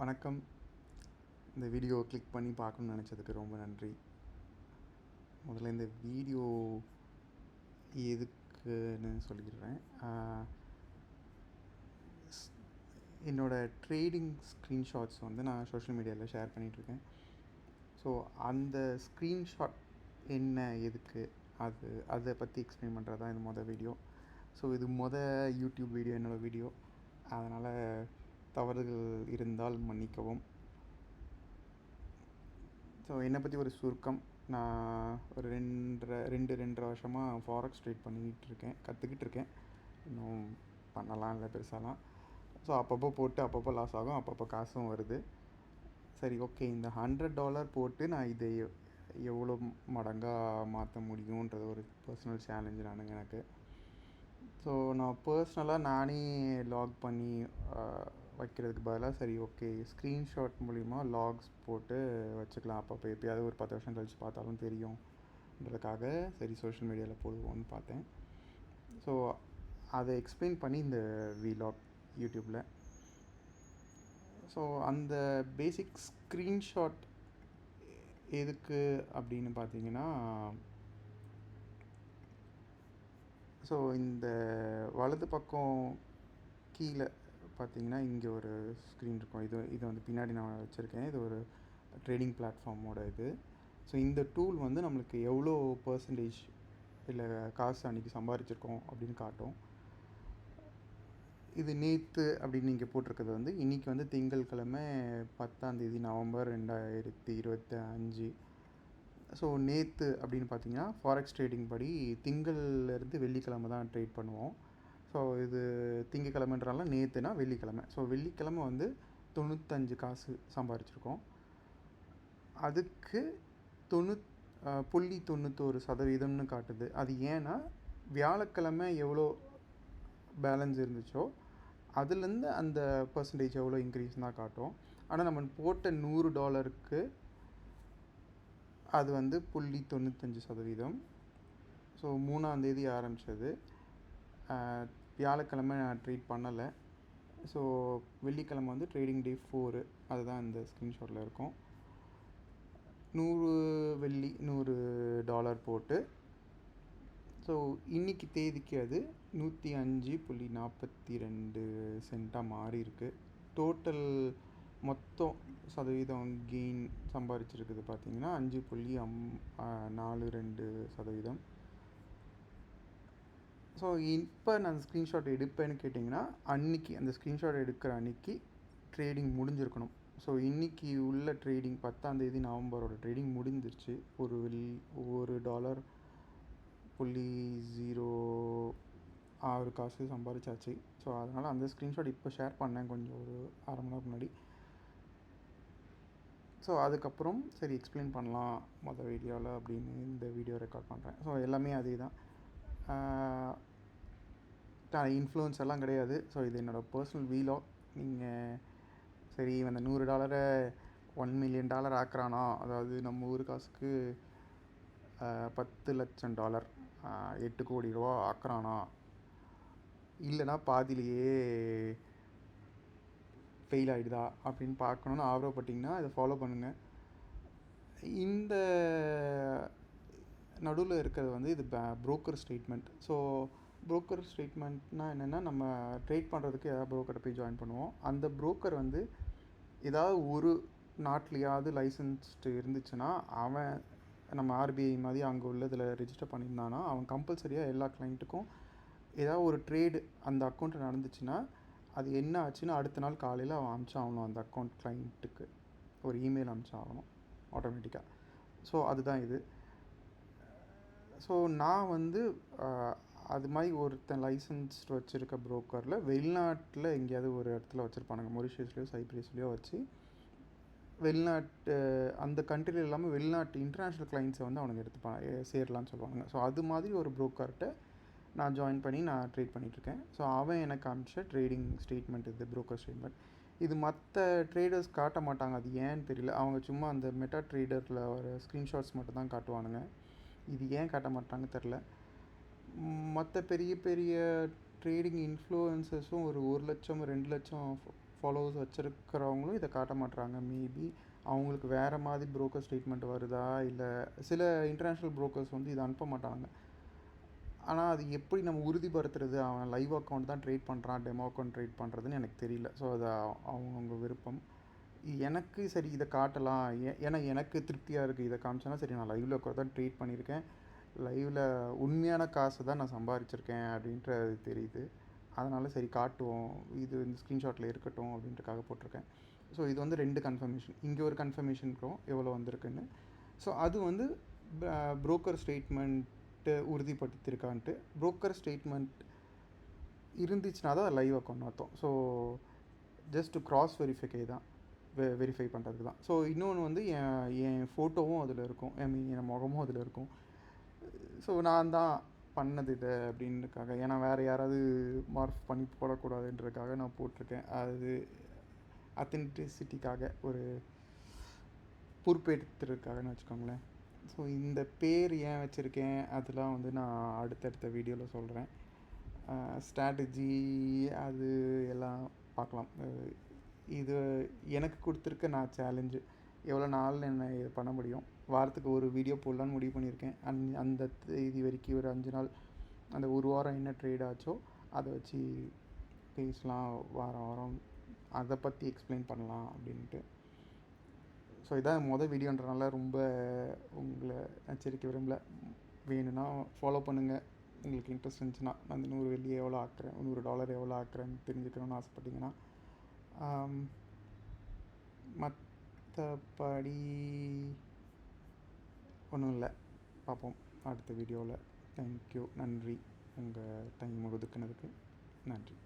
வணக்கம். இந்த video click பண்ணி பார்க்கணும்னு நினச்சதுக்கு ரொம்ப நன்றி. முதல்ல இந்த வீடியோ எதுக்குன்னு சொல்லிடுறேன். என்னோடய ட்ரேடிங் ஸ்க்ரீன்ஷாட்ஸ் வந்து நான் சோஷியல் மீடியாவில் ஷேர் பண்ணிகிட்ருக்கேன் ஸோ அந்த ஸ்க்ரீன்ஷாட் என்ன எதுக்கு அது அதை பற்றி எக்ஸ்பிளைன் பண்ணுறது தான் இது மொதல் வீடியோ ஸோ இது மொதல் யூடியூப் வீடியோ என்னோடய வீடியோ அதனால் தவறுகள் இருந்தால் மன்னிக்கவும். ஸோ என்னை பற்றி ஒரு சுருக்கம். நான் ஒரு ரெண்டரை ரெண்டு ரெண்டரை வருஷமாக ஃபாரக்ஸ் ட்ரேட் பண்ணிக்கிட்டு இருக்கேன் கற்றுக்கிட்டு இருக்கேன் இன்னும் பண்ணலாம் இல்லை பெருசாலாம். ஸோ அப்பப்போ போட்டு அப்பப்போ லாஸ் ஆகும் அப்பப்போ காசும் வருது. சரி ஓகே இந்த ஹண்ட்ரட் டாலர் போட்டு நான் இதை எவ்வளோ மடங்காக மாற்ற முடியுன்றது ஒரு பர்சனல் சேலஞ்சு நானுங்க எனக்கு. ஸோ நான் பர்சனலாக நானே லாக் பண்ணி வைக்கிறதுக்கு பதிலாக சரி ஓகே ஸ்க்ரீன்ஷாட் மூலிமா லாக்ஸ் போட்டு வச்சுக்கலாம். அப்பப்போ எப்பயாவது ஒரு பத்து வருஷம் கழிச்சு பார்த்தாலும் தெரியும்ன்றதுக்காக சரி சோஷியல் மீடியாவில் போடுவோம்னு பார்த்தேன். ஸோ அதை எக்ஸ்பிளைன் பண்ணி இந்த விலாக் யூடியூப்பில் ஸோ அந்த பேசிக் ஸ்க்ரீன்ஷாட் எதுக்கு அப்படின்னு பார்த்தீங்கன்னா ஸோ இந்த வலது பக்கம் கீழே பார்த்தீங்கன்னா இங்கே ஒரு ஸ்க்ரீன் இருக்கும். இது இதை வந்து பின்னாடி நான் வச்சுருக்கேன். இது ஒரு ட்ரேடிங் பிளாட்ஃபார்மோட இது. ஸோ இந்த டூல் வந்து நம்மளுக்கு எவ்வளோ பர்சன்டேஜ் இல்லை காசு அன்றைக்கி சம்பாரிச்சிருக்கோம் அப்படின்னு காட்டும். இது நேற்று அப்படின்னு நீங்கள் போட்டிருக்கிறது வந்து இன்றைக்கி வந்து திங்கட்கிழமை பத்தாந்தேதி நவம்பர் ரெண்டாயிரத்தி இருபத்தி அஞ்சு ஸோ நேற்று அப்படின்னு பார்த்தீங்கன்னா ஃபாரெக்ஸ் ட்ரேடிங் படி திங்கள்லேருந்து வெள்ளிக்கிழமை தான் ட்ரேட் பண்ணுவோம். ஸோ இது திங்கக்கிழமைன்றனால நேற்றுனா வெள்ளிக்கிழமை. ஸோ வெள்ளிக்கிழமை வந்து தொண்ணூத்தஞ்சு காசு சம்பாரிச்சிருக்கோம். அதுக்கு தொண்ணூத் புள்ளி தொண்ணூத்தோரு சதவீதம்னு காட்டுது. அது ஏன்னா வியாழக்கிழமை எவ்வளோ பேலன்ஸ் இருந்துச்சோ அதுலேருந்து அந்த பர்சன்டேஜ் எவ்வளோ இன்க்ரீஸ் தான் காட்டும். ஆனால் நம்ம போட்ட நூறு டாலருக்கு அது வந்து புள்ளி தொண்ணூத்தஞ்சு சதவீதம். ஸோ மூணாந்தேதி ஆரம்பித்தது வியாழக்கிழமை நான் ட்ரீட் பண்ணலை. ஸோ வெள்ளிக்கிழமை வந்து ட்ரேடிங் டே ஃபோரு அதுதான் இந்த ஸ்க்ரீன்ஷாட்டில் இருக்கும். நூறு வெள்ளி நூறு டாலர் போட்டு. ஸோ இன்றைக்கி தேதிக்கு அது நூற்றி அஞ்சு புள்ளி நாற்பத்தி ரெண்டு சென்ட்டாக மாறி இருக்கு. டோட்டல் மொத்தம் சதவீதம் கெயின் சம்பாரிச்சிருக்குது பார்த்தீங்கன்னா அஞ்சு புள்ளி அம் நாலு ரெண்டு சதவீதம். ஸோ இப்போ நான் ஸ்க்ரீன்ஷாட் எடுப்பேன்னு கேட்டிங்கன்னா அன்னைக்கு அந்த ஸ்க்ரீன்ஷாட் எடுக்கிற அன்னைக்கு ட்ரேடிங் முடிஞ்சிருக்கணும். ஸோ இன்றைக்கி உள்ள ட்ரேடிங் பத்தாந்தேதி நவம்பரோட ட்ரேடிங் முடிஞ்சிருச்சு. ஒரு வெள்ளி ஒரு டாலர் புள்ளி ஜீரோ ஆறு காசு சம்பாதிச்சாச்சு ஸோ அதனால் அந்த ஸ்க்ரீன்ஷாட் இப்போ ஷேர் பண்ணேன் கொஞ்சம் ஒரு அரை மணி நேரம் முன்னாடி. ஸோ அதுக்கப்புறம் சரி எக்ஸ்பிளைன் பண்ணலாம் மொதல் வீடியோவில் அப்படின்னு இந்த வீடியோ ரெக்கார்ட் பண்ணுறேன் ஸோ எல்லாமே அதே தான் இன்ஃப்ளூயன்ஸ் எல்லாம் கிடையாது. ஸோ இது என்னோடய பர்சனல் வீலோ நீங்கள் சரி அந்த நூறு டாலரை ஒன் மில்லியன் டாலர் ஆக்குறானா? அதாவது நம்ம ஊர் காசுக்கு பத்து லட்சம் டாலர் எட்டு கோடி ரூபா ஆக்குறானா? இல்லைனா பாதியிலேயே ஃபெயில் ஆகிடுதா அப்படின்னு பார்க்கணுன்னு ஆர்வப்பட்டிங்கன்னா இதை ஃபாலோ பண்ணுங்கள் இந்த நடுவில் இருக்கிறது வந்து இது ப்ரோக்கர் ஸ்டேட்மெண்ட் ஸோ ப்ரோக்கர் ஸ்டேட்மெண்ட்னால் என்னென்னா நம்ம ட்ரேட் பண்ணுறதுக்கு ஏதாவது ப்ரோக்கரை போய் ஜாயின் பண்ணுவோம். அந்த ப்ரோக்கர் வந்து ஏதாவது ஒரு நாட்டிலையாவது லைசன்ஸ்டு இருந்துச்சுன்னா அவன் நம்ம ஆர்பிஐ மாதிரி அங்கே உள்ளதில் ரிஜிஸ்டர் பண்ணியிருந்தானா அவன் கம்பல்சரியாக எல்லா கிளைண்ட்டுக்கும் ஏதாவது ஒரு ட்ரேடு அந்த அக்கௌண்ட்டில் நடந்துச்சுன்னா அது என்ன ஆச்சுன்னு அடுத்த நாள் காலையில் அவன் அனுப்பிச்சாகணும் அந்த அக்கௌண்ட் கிளைண்ட்டுக்கு ஒரு இமெயில் அமிச்சாகணும் ஆட்டோமேட்டிக்காக ஸோ அதுதான் இது. ஸோ நான் வந்து அது மாதிரி ஒருத்தன் லைசன்ஸ் வச்சுருக்க புரோக்கரில் வெளிநாட்டில் எங்கேயாவது ஒரு இடத்துல வச்சுருப்பானுங்க. மொரிஷியஸ்லேயோ சைப்ரஸ்லேயோ வச்சு வெளிநாட்டு அந்த கண்ட்ரியில் இல்லாமல் வெளிநாட்டு இன்டர்நேஷ்னல் கிளைண்ட்ஸை வந்து அவனுங்க எடுத்துப்பான் சேரலான்னு சொல்லுவாங்க ஸோ அது மாதிரி ஒரு புரோக்கர்கிட்ட நான் ஜாயின் பண்ணி நான் ட்ரேட் பண்ணிகிட்ருக்கேன் ஸோ அவன் எனக்கு காமிச்ச ட்ரேடிங் ஸ்டேட்மெண்ட் இது புரோக்கர் ஸ்டேட்மெண்ட் இது மற்ற ட்ரேடர்ஸ் காட்ட மாட்டாங்க. அது ஏன்னு தெரியல. அவங்க சும்மா அந்த மெட்டா ட்ரேடரில் வர ஸ்க்ரீன்ஷாட்ஸ் மட்டும் தான் காட்டுவானுங்க. இது ஏன் காட்ட மாட்டாங்க தெரில மற்ற பெரிய பெரிய ட்ரேடிங் இன்ஃப்ளூயன்சஸும் ஒரு ஒரு லட்சம் ரெண்டு லட்சம் ஃபாலோவர்ஸ் வச்சுருக்கிறவங்களும் இதை காட்ட மாட்டுறாங்க மேபி அவங்களுக்கு வேறு மாதிரி புரோக்கர் ஸ்டேட்மெண்ட் வருதா? இல்லை சில இன்டர்நேஷ்னல் புரோக்கர்ஸ் வந்து இதை அனுப்ப மாட்டாங்க. ஆனால் அது எப்படி நம்ம உறுதிப்படுத்துறது? அவன் லைவ் அக்கௌண்ட் தான் ட்ரேட் பண்ணுறான் டெமோ அக்கௌண்ட் ட்ரேட் பண்ணுறதுன்னு எனக்கு தெரியல. ஸோ அது அவங்கவுங்க விருப்பம். எனக்கு சரி இதை காட்டலாம். ஏன்னா எனக்கு திருப்தியாக இருக்குது இதை காமிச்சேன்னா சரி நான் லைவில் உட்காந்து தான் பண்ணியிருக்கேன். லைவில் உண்மையான காசு தான் நான் சம்பாரிச்சிருக்கேன் அப்படின்றது தெரியுது. அதனால் சரி காட்டுவோம். இது இந்த ஸ்க்ரீன்ஷாட்டில் இருக்கட்டும் அப்படின்றக்காக போட்டிருக்கேன். ஸோ இது வந்து ரெண்டு கன்ஃபர்மேஷன் இங்கே ஒரு கன்ஃபர்மேஷன் இருக்கும் எவ்வளோ வந்திருக்குன்னு. ஸோ அது வந்து புரோக்கர் ஸ்டேட்மெண்ட்டு உறுதிப்படுத்தியிருக்கான்ட்டு. புரோக்கர் ஸ்டேட்மெண்ட் இருந்துச்சுன்னா தான் லைவாக account so just cross verification தான். வெ வெரிஃபை பண்ணுறதுக்கு தான் ஸோ இன்னொன்று வந்து என் என் ஃபோட்டோவும் அதில் இருக்கும். ஐ மீன் என் முகமும் அதில் இருக்கும். ஸோ நான் தான் பண்ணது இதை அப்படின்றக்காக ஏன்னா வேறு யாராவது மார்க் பண்ணி போடக்கூடாதுன்றதுக்காக நான் போட்டிருக்கேன். அது அத்தென்டிசிட்டிக்காக ஒரு பொறுப்பேற்றுறதுக்காகன்னு வச்சுக்கோங்களேன். ஸோ இந்த பேர் ஏன் வச்சுருக்கேன்? அதெல்லாம் வந்து நான் அடுத்தடுத்த வீடியோவில் சொல்கிறேன் ஸ்ட்ராட்டஜி அது எல்லாம் பார்க்கலாம். இது எனக்கு கொடுத்துருக்க நான் சேலஞ்சு எவ்வளோ நாளில் என்ன இது பண்ண முடியும்? வாரத்துக்கு ஒரு வீடியோ போடலான்னு முடிவு பண்ணியிருக்கேன். அந் அந்த தேதி வரைக்கும் ஒரு அஞ்சு நாள் அந்த ஒரு வாரம் என்ன ட்ரேட் ஆச்சோ அதை வச்சு பேசலாம் வாரம் வாரம். அதை பற்றி எக்ஸ்பிளைன் பண்ணலாம் அப்படின்ட்டு. ஸோ இதான் மொதல் வீடியோன்றனால ரொம்ப உங்களை எச்சரிக்க விரும்பல. வேணும்னா ஃபாலோ பண்ணுங்கள் உங்களுக்கு இன்ட்ரெஸ்ட் இருந்துச்சுன்னா நான் இந்த நூறு வெள்ளி எவ்வளோ ஆக்குறேன்? நூறு டாலர் எவ்வளோ ஆக்குறேன்னு தெரிஞ்சுக்கணும்னு ஆசைப்பட்டீங்கன்னா மற்றபடி ஒன்றும் இல்லை பார்ப்போம் அடுத்த வீடியோவில் தேங்க்யூ நன்றி. உங்கள் டைம் ஒதுக்குனதுக்கு நன்றி.